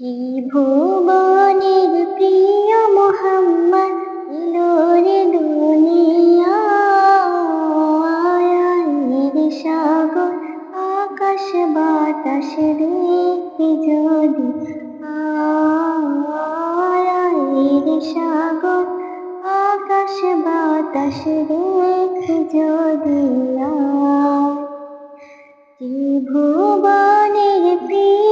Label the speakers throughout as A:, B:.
A: ত্রিভুবনের প্রিয় মোহাম্মদ ইলোরে দুনিয়ার সাগর, আকাশ বাতাস দেখতে যদি আয়ের সাগর, আকাশ বাতাস দেখতে যদি ত্রিভুবনের প্রিয়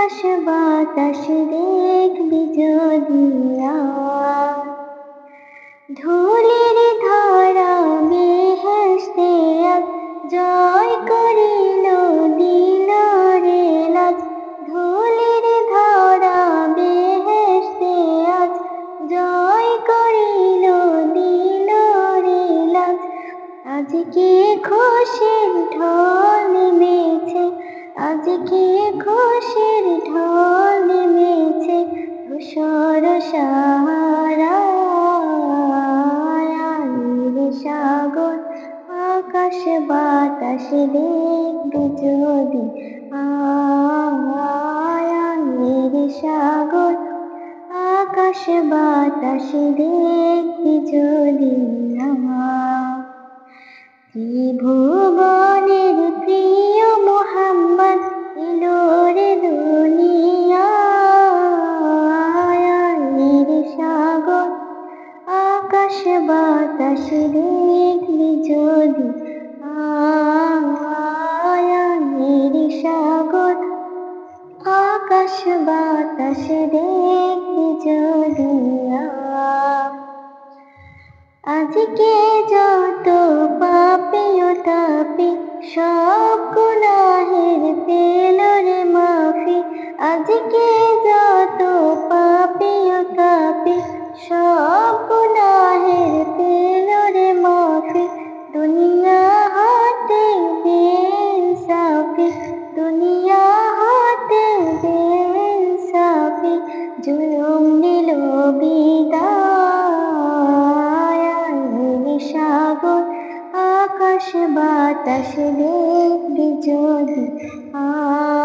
A: আকাশ বাতাস দেখবি যদি ধুলির ধরা বেহেস্তে জয় করিল দিল রে লাজ ধুলির ধরা বেহেস্তে আজ জয় করিল দিল রে লাজ আজকে খুশির ঢল আজকে খুশির ঢল নেমেছে ধূসর সাগর, আকাশ, বাতাস দেখবে যদি আয়ের সাগর। আকাশ, বাতাস দেখবে যদি ত্রিভুবনের বাতাস দেখবি যদি সাগর। আকাশ বাতাস দেখবি যদি আজকে যত পাপিও তাপি সব গুনাহের পেল রে মাফি। আজকে বাতাস দেখবি যদি আয়ের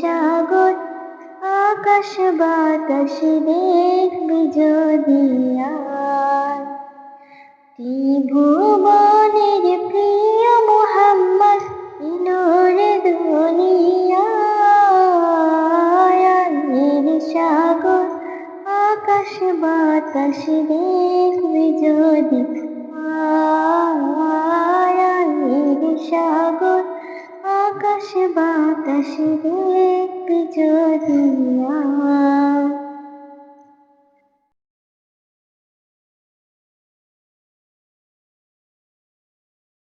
A: সাগর, আকাশ বাতাস দেখবি যদি ত্রিভুবনের প্রিয় মোহাম্মদ ইলোরে দুনিয়ার সাগর, আকাশ বাতাস দেখবি যদি আয়ের আকাশ বাতাস দেখবি যদি